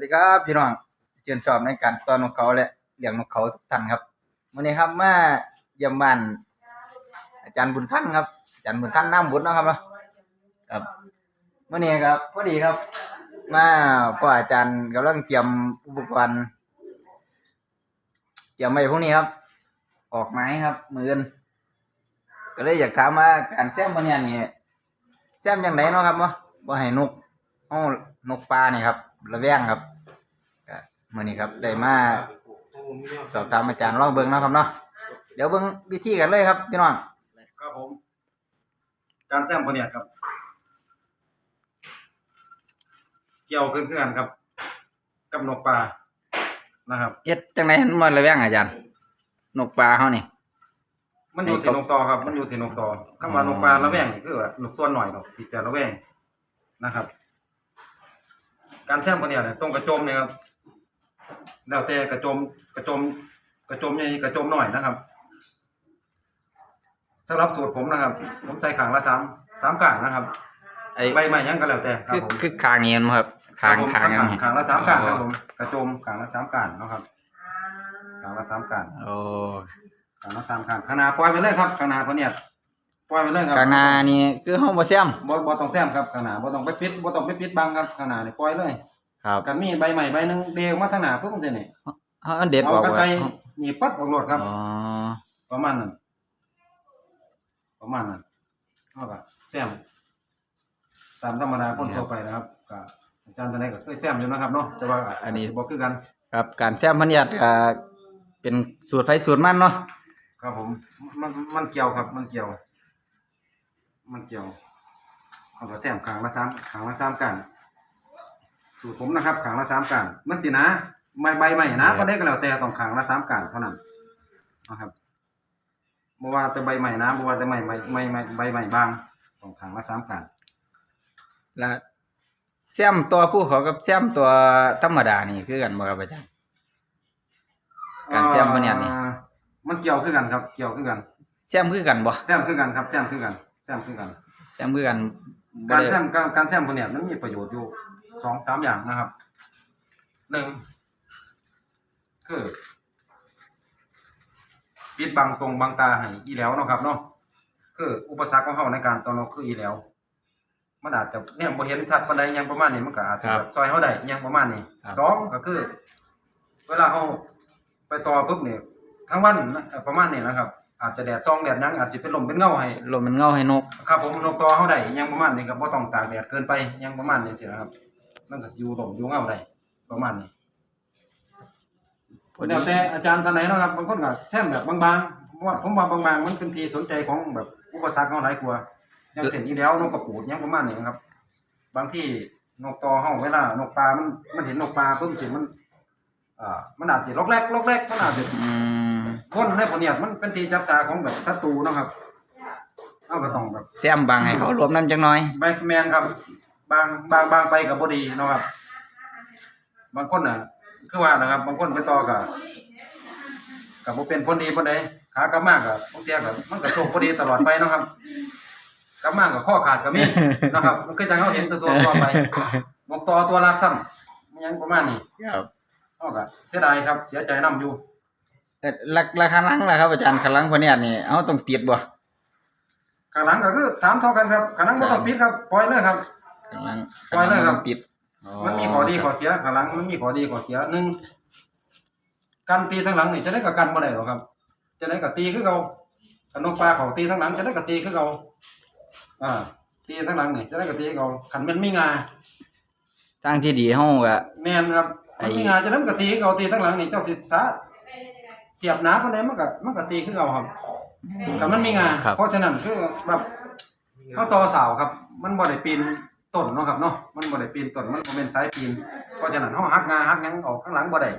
วัสดีครับพี่น้องเชิญชอบในการต้อนนกเขาและเลี้ยงนกเขาทุกท่านครับวันนี้ครับมาเยี่ยมบ้านอาจารย์บุญท่านครับอาจารย์บุญท่านน้ำบุญนะครับเนาะครับวันนี้ครับพอดีครับ มาพ่ออาจารย์กำลังเตรียมอุปกรณ์เตรียมไว้พวกนี้ครับ ออกไม้ครับมือนก็เลยอยากถามว่าการแซมมันนี่ยนี่แซมอยังไงเนาะครับเนาะบ่ให้นกเอนกปลานี่ครับ ระแวงครับก็มื่อนี้ครับได้มาสอบถามอาจารย์ลองเบิ้งเนาะครับเนาะเดี๋ยวเบิ้งวิธีกันเลยครับพี่น้องครับผมการแซมพะเนียดครับ เกี่ยวขึ้นกันครับกับนกปลานะครับเฮ็ดจังได๋มันมาระแวงอาจารย์นกปลาเฮานี่มันอยู่ที่นกตอครับ มันอยู่ที่นกตอคำว่านกปลาระแวงนี่คือว่านกส่วนหน่อยเนาะที่จะระแวงนะครับ การแซมพะเนียดเนี่ยตรงกระโจมเนี่ยครับแล้วแต่กระโจมกระโจมกระโจมใหญ่กระโจมหน่อยนะครับสำหรับสูตรผมนะครับ ผมใส่ขางละสามสามกางนะครับไอ้ใบไม้ยังก็แล้วแต่ครับคือผมคือคางนี่มันบ่ครับคางครับผมคางยังขางละสามกางครับผมกระโจมขางละสามกางเนาะครับขางละสามกางโอ้ขางละสามกางข้างหน้าปล่อยไปเลยครับข้างหน้าเขาเนี่ย ปล่อยไปเลยครับกางหน้านี่คือเฮาบ่แซมบ่บ่ต้องแซมครับข้างหน้าบ่ต้องไปปิดบ่ต้องไปปิดบังครับข้างหน้านี่ปล่อยเลยครับกันมีใบใหม่ใบหนึงเดงมาทางหน้าปุ๊บมันสินี่เฮาเด็ดอเอาอกกระว่าไกหนีบปั๊บออกโลดครับอ๋อประมาณนั้นประมาณนั้นเฮาก็แซมตามธรรมดาคนทั่วไปนะครับก็อาจารย์ท่านใดก็เคยแซมอยู่นะครับเนาะแต่ว่าอันนี้บ่คือกันครับการแซมพันยัดก็เป็นสูตรไผสูตรมันเนาะครับผมมันมันเกี่ยวครับมันเกี่ยว มันเกี่ยวเอาก็แซมขางละสามขางละสามกัน สูตรผมนะครับขางละสามกัน มันสินะใบใบใหม่นะก็ได้ก็แล้วแต่ต้องขางละสามกันเท่านั้นนะครับบ่ว่าแต่ใบใหม่นะบ่ว่าแต่ใหม่ใหม่ใหม่ใหม่ใบใหม่บางต้องขางละสามกันแล้วแซมตัวผู้เขากับแซมตัวธรรมดานี่คือกันบ่ครับอาจารย์การแซมพันยัดนี่อ่ามันเกี่ยวคือกันครับ เกี่ยวคือกันแซมคือกันบ่แซมคือกันครับแซมคือกันแซ มคือกันแซมคือกันบ่การได้แซมการการแซมพวกเนี้ยมันมีประโยชน์อยู่สองสามอย่างนะครับหนึ่งคือปิดบังตรงบังตาให้อีแล้วเนาะครับเนาะคืออุปสรรคของเขาในการตอนนกคืออีแล้ว มันอาจจะเนี่ยบ่เห็นชัดปานใดอิหยังประมาณนี้มันก็อาจจะแบบซอยเขาได้อิหยังประมาณนี้สองก็คือ เวลาเขาไปต่อปุ๊บเนี่ยทั้งวันนะเอ่อประมาณนี้นะครับ อาจจะแดดซองแดดหยังอาจจะเป็นลมเป็นเงาให้ลมมันเงาให้นกครับผมนกตัวเขาได้อิหยังประมาณนี้ครับบ่ต้องตากแดดเกินไปอิหยังประมาณนี้สินะครับมันก็อยู่ลมอยู่เงาได้ประมาณนี้พอดีแล้วแต่อาจารย์ท่านไหนเนาะครับบางคนก็แท่มแบบบางๆเพราะว่าผมว่าบางๆมันเป็นที่สนใจของแบบอุปสรรคเขาหลายกว่าอย่างเช่นอีแล้วนกกระปูดอิหยังประมาณนี้ครับ บางที่นกตอเฮาเวลานกปลามันมันเห็นนกปลาปุ๊บสิมัน อ่ามันอาจสิล็อกแรกล็อกแรกมันอาจจะอืมคนในพวกเนี้ยมันเป็นที่จับตาของแบบศัตรูเนาะครับเอาก็ต้องแบบแซมบังให้เขารวมน้ำจังน้อย แบทแมนครับ บางบางบางไปกับบดีเนาะครับ บางคนน่ะคือว่านะครับ บางคนไปต่อกับกับบ่เป็นผลดีปานใดขากลับมากกับบางเทียกับมันก็โชคบ่ดีตลอดไปเนาะครับกลับมากกับข้อขาดก็มีนะครับมันคือจังเฮาเห็นตัวตัวตัวไปนกต่อตัวรักซ้ำมันยังประมาณนี้ ครับ เฮาก็เสียดายครับ เสียใจนํอยู่แต่ราราคาลังล่ะครับอาจารย์คาลังพันยัดนี่เอาต้องติดบ่ข้างหลังก็คือสามเท่ากันครับข้างหลังบ่ต้องปิดครับปล่อยเลยครับ คาลังปล่อยเลยครับ ต้องปิดมันมีข้อดีข้อเสียข้างหลังมันมีข้อดีข้อเสียหนึ่งการตีทั้งหลังนี่จะได้กับกันบ่ได้หรอกครับ จะได้กับตีคือเราขนมปลาเขาตีทั้งหลังจะได้กับตีคือเราอ่า ตีทั้งหลังนี่จะได้กับตีคือเราขันมันมีงาทางที่ดีเฮาก็แม่นครับ ไอ้มันมีงาจะได้กับตีคือเราตีทั้งหลังนี่เจ้าสิสาเสียบหนาเพราะไหนมันก็มันก็ตีคือเราครับขันมันมีงาครับ เพราะฉะนั้นคือแบบเขาต่อเสาครับ มันบ่ได้ปีนต้นเนาะครับเนาะมันบ่ได้ปีนต้นมันบ่เป็นสายปีนเพราะฉะนั้นเขาหักงาหักหยังออกข้างหลังบ่ได้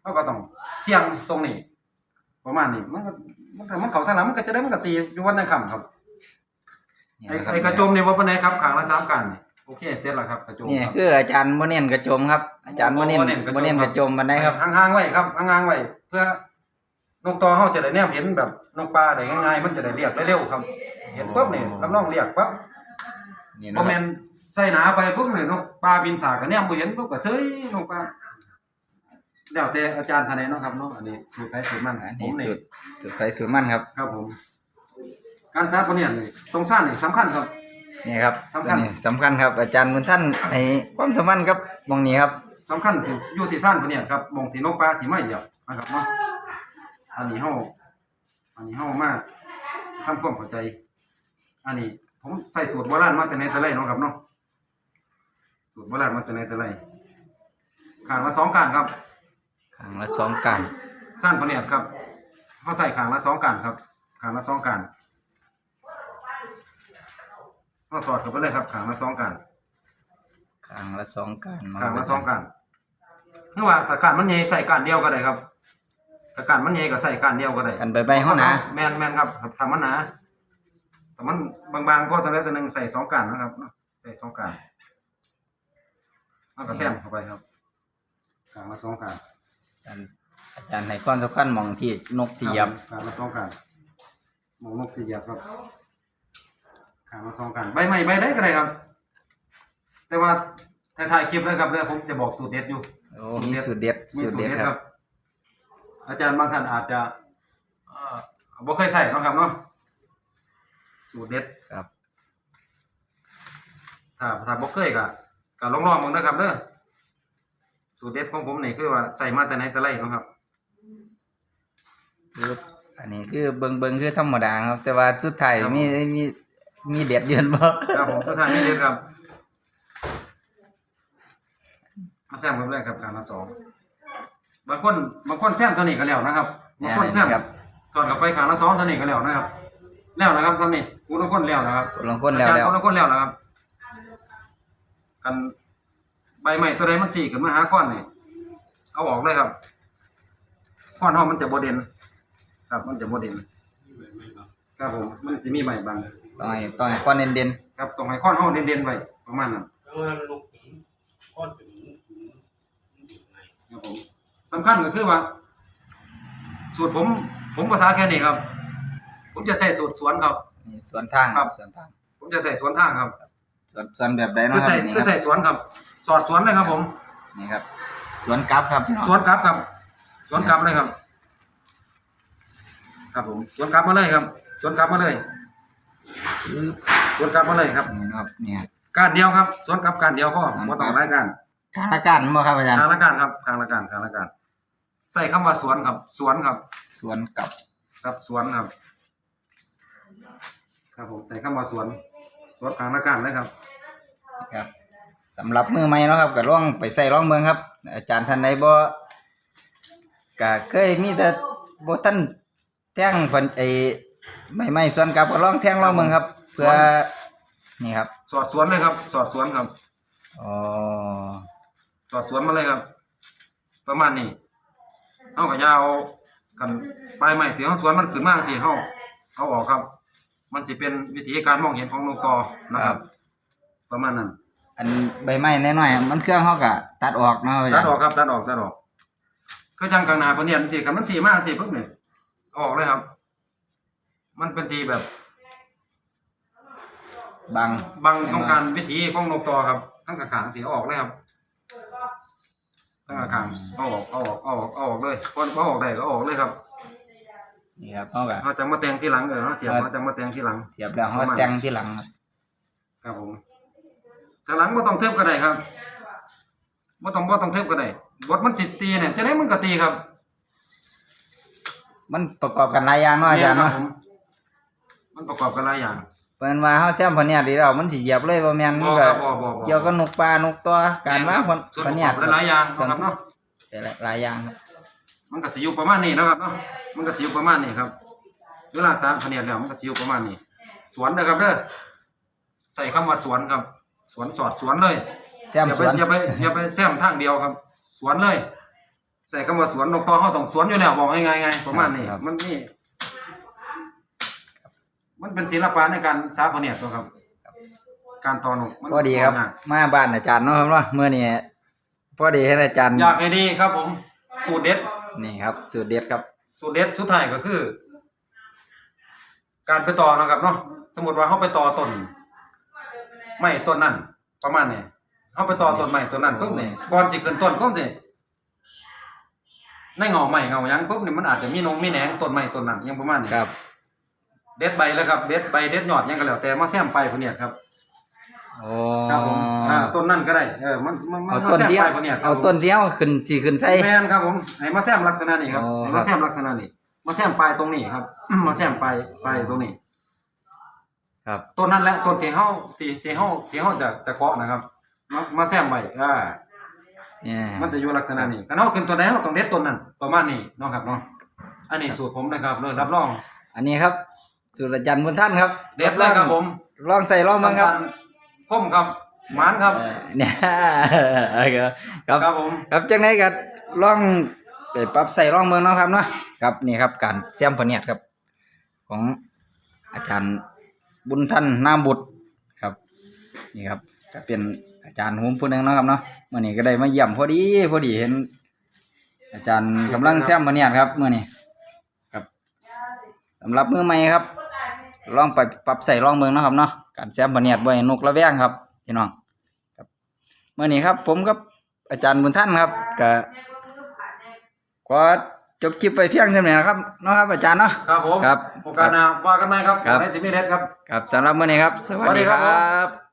เขาก็ต้องเสี่ยงตรงนี้ประมาณนี้มันก็มันก็มันเขาทางหลังมันก็จะได้มันก็ตีอยู่วันนั้นค่ำครับนี่ไอ้แหละครับไอ้กระโจมนี่ว่าปานใดครับขางละสามกันนี่ โอเคเสร็จแล้วครับกระโจมนี่ครับคืออาจารย์บ่เน้นกระโจมครับ อาจารย์บ่เน้นบ่เน้นกระโจมบ่เน้นกระโจมปานใดครับห่างๆไว้ครับห่างๆไว้เพื่อนกตอเขาจะได้แนมเห็นแบบนกปลาได้ง่ายๆมันจะได้เรียกได้เร็วครับ เห็นปุ๊บนี่ลำน้องเรียกปั๊บนี่บ่เนาะคแม่รับนใส่หนาไปปุ๊บเนี่ยนกปลาบินสากกันเนี่ยบ่เห็นปุ๊บก็เซยนกปลาแล้วแต่อาจารย์ทนายเนาะครับเนาะอันนี้สูตรใครสูตรมันอันผนี้มนี่สุดสุดไฟสุดมันครับ ครับผม การซักพวกเนี่ยนี่ตรงสั้นนี่สำคัญครับ นี่ครับสำคัญตัวนี้สำคัญครับ อาจารย์บุญท่านในความสำคัญครับมองนี้ครับ สำคัญที่อยู่ที่สั้นพวกเนี่ยครับมองที่นกปลาที่ไม่เหยียบนะครับเนาะอันนี้เฮาอันนี้เฮามาทำความเข้าใจ อันนี้ ผมใส่สูตรโบราณมาแต่ไหนแต่ไรเนาะครับเนาะสูตรโบราณมาแต่ไหนแต่ไรขางละสองการครับข้างละสองกันสั้นพะเนียดครับเขาใส่ขางละสองการครับขางละสองการ เขาสอดเข้าไปเลยครับขางละสองการข้างละสองกันมาขางละสองการเมื่อว่าถ้าการมันใหญ่ใส่การเดียวก็ได้ครับถ้าการมันใหญ่ก็ใส่การเดียวก็ได้กันใบใบห้องนะแมนแมนครับทำมันหนาแต่มันบางๆก็ทำได้สักหนึ่งใส่สองการนะครับใส่สองการแล้วก็แซมเข้าไปครับขางละสองการอาจารย์ให้ความสำคัญมองที่นกสีเหยับขางละสองการหมองนกสี่เหยียบครับ ขางละสองการใบใหม่ใบได้ก็ได้ครับ แต่ว่าถ่ายๆคลิปเลยครับเดี๋ยวผมจะบอกสูตรเด็ดอยู่ โอ้มีสูตรเด็ดมีสูตรเด็ดครับอาจารย์บางท่านอาจจะเอ่อบ่เคยใส่เนาะครับเนาะสูตรเด็ดครับ ถ้าถ้าบ่เคยก็ก็ลองลองมึงนะครับเด้อสูตรเด็ดของผมนี่คือว่าใส่มาแต่ไหนแต่ไรเนาะครับ คืออันนี้คือเบิงเบิงคือธรรมดาครับ แต่ว่าสุดท้ายมีมีมี เด็ดยืนบ่ครับผมทุกท่านนี่เด็ดครับมาแซมกันเลยครับการละสองบางคนบางคนแซมเท่านี้ก็แล้วนะครับบางคนแซมครับสอนกลับไปการละสองเท่านี้ก็แล้วนะครับ แล้วนะครับท่านนี่กูทุกคนแล้วนะครับลองคนแล้วอาจารแล้วย์คนละคนแล้วนะครับ กันใบใหม่ตัวใดมันสี่ขึ้นมาหาก้อนนี่เอาออกเลยครับก้อนห้องมันจะโบเด่นครับ มันจะโบเด่น ครับผมมันจะมีใบบางต้องให้ต้องให้ความเด่นเด่นครับตรงไหนก้อนห้องเด่นๆไว้ประมาณนั้นข้างล่างนกก้อนถึงครับผมสำคัญก็คือว่า สูตรผม ผมภาษาแค่นี้ครับ ผมจะใส่สูตรสวนครับ ๆนี่สวนทางครับ สวนทางผมจะใส่สวนทางครับสวนสวนแบบใดคืเนาะอครัใส่บนี่คือคใส่รับสวนครับ สอดสวนเลยครับ ผม นี่ครับ สวนกราฟครับพี่น้องสวนกลับครับ สวนกลับเลยครับ ครับผม สวนกลับมาเลยครับ สวนกลับมาเลยปึ๊บสวนกลับมาเลยครับนี่เนาะครับเนี่ยการเดียวครับ สวนกลับการเดียวพ่อสวนกลับบ่ต้องรายการการละกันบ่ครับอาจารย์ทางละการครับทางละการทางละการใส่คำว่าสวนครับ สวนครับ สวนกับครับสวนครับ ครับผมใส่คำว่าสวนสวนทางละการเลยครับ ครับสำหรับมือใหม่เนาะครับก็ลองไปใส่ลองเมืองครับ อาจารย์ท่านใดบ่ก็เคยมีแต่บ่ท่านแท่งเพิ่นไอ้ ไม่ไม่สวนกับก็ลองแท่งลองเมืองครับ เพื่อนี่ครับ สอดสวนเลยครับ สอดสวนครับอ๋อสอดสวนมาเลยครับ ประมาณนี้เอากับยาวกันปลายไม้ที่เขาสวนมันขึ้นมากสิเขาเอาออกครับ มันจะเป็นวิธีการมองเห็นของนกกอนะครับ ประมาณนั้น อันใบไม้น้อยๆมันเครื่องเฮาก็ตัดออกเนาะอาตัจารดย์ออกครับตัดออกตัดออกก็จังกลางนาปะเนี่ยสิครับมันสีมากสิปุ๊บเนี่ยเอาออกเลยครับมัน เป็นทีแบบบังบางต้องการวิธีของนกตอครับ ทั้งกระขางสีเอาออกเลยครับทั้งกระขางเอาออกเอาออกเอาออกเอาออกเลยพอเอาออกได้ก็เอาออกเลยครับนี่ครับเฮาก็เขาจะมาแต่งที่หลังเออเขาเสียบครับเขาจะมาแต่งที่หลังเสียบแล้วเฮาก็แต่งที่หลังครับครับผมแต่หลังไม่ต้องเทิบก็ได้ครับไม่ต้องไม่ต้องเทิบก็ได้บทมันสิตีเนี่ยจะได้มันก็ตีครับ มันประกอบกันหลายอย่างเนาะอาจารย์คเนาะบผ มมันประกอบกันหลายอย่างเพิ่นว่าเฮาแซมพะเนียดดีแล้วมันสิเหยียบเลยบ่แม่นมันก็บ่บ่บ่บ่ เกี่ยวกับนกปลานกตัวการว่าพะส่วนพะประเนีกยอดบหลายๆอย่างส่วนนะครับเนาะหลายอย่างครับมันก็สิอยู่ประมาณนี้นะครับเนาะมันก็สิอยู่ประมาณนี้ครับเวลาสร้างคะแนนแล้วมันก็สิอยู่ประมาณนี้ สวนนะครับเด้อใส่คำว่าสวนครับ สวนสอดสวนเลย แซมอย่าสไปวนอย่าไปอย่าไปแซมทางเดียวครับ สวนเลย ใส่คำว่าสวนนกตอเขาต้องสวนอยู่แล้วบอกง่ายๆไงประมาณนี้มันนี่ มันเป็นศิลปะในการสาพเนียดตัวครับ การตอนกมันพอดีครับยากมาบ้านอาจารย์เนาะครับเนาะมื้อนี้พอดีให้อาจารย์อยากให้ดีครับผม สูตรเด็ด นี่ครับ สูตรเด็ดครับ สูตรเด็ดสุดท้ายก็คือ การไปต่อนะครับเนาะสมมติว่าเขาไปต่อต้นไม่ต้นนั่นประมาณนี้เอาไปต่อต้นใหม่ต้นนั้นปุ๊บนี่ก่อนสิขึ้นต้นปุ๊บนี่ในเงาใหม่เงาหยังปุ๊บนี่มันอาจจะมีนงมีแหนงต้นใหม่ต้นนั้นยังประมาณนี้ ครับ เด็ดใบแล้วครับเด็ดใบเด็ดยอดหยังก็แล้วแต่มาแซมไปพวกเนี้ยครับโอ้ครับผมอ่าต้นนั่นก็ได้เออมันมันมันเอามาต้นแซมเดียวไปพวกเนี้ยครับเอาต้นเดียวขึ้นสิขึ้นใส่แมนครับผมให้มาแซมลักษณะนี้ครับอ๋อให้ครัมาบแซมลักษณะนี้มาแซมปลายตรงนี้ครับ มาแซมปลายปลายตรงนี้ ครับต้นนั้นแหละต้นที่เฮาที่ที่เฮาที่เฮาจะจะเกาะนะครับ มามาแซมไว้อ่าเนี่ยมันจะอยู่ลักษณะนี้กันเฮาขึ้นตัวไหนเฮาต้องเด็ดต้นนั้นประมาณนี้เนาะครับเนาะอันนี้สูตรผมนะครับเลยรับรอง อันนี้ครับ สุรจันทร์บุญท่านครับเด็ดเลยครับผมลองใส่ลองมั้งครับสั้นๆคมครับหมานครับเอ่อเนี่ยครับครับผมครับจังไดก็ลองไปปรับใส่ลองเมืองเนาะครับเนาะครับนี่ครับการแซมพะเนียดครับ ของอาจารย์บุญท่านนามบุตรครับนี่ครับก็เป็นอาจารย์ผมผู้หนึงเนาะครับเนาะเมื่อนี้ก็ได้มาเยี่ยมพอดีพอดีเห็น อาจารย์กำลังแซมพะเนียดครับเมื่อนี้ครับสำหรับมือใหม่ครับ ลองไปปรับใส่ลองเมืองเนาะครับเนาะการแซมพะเนียดบ่ให้นกระแวงครับพี่น้องครับเมื่อนี้ครับ ผมกับอาจารย์บุญท่านครับก็ขอจบคลิปไปเพียงเท่านี้นะครับเนาะครับอาจารย์เนาะครับผมครับโอกาสหน้าว่ากันไหมครับครับได้จะมีเด็ดครับ ครับสำหรับมื้อนี้ครับ สวัสดีสวัสดีคครัรับบ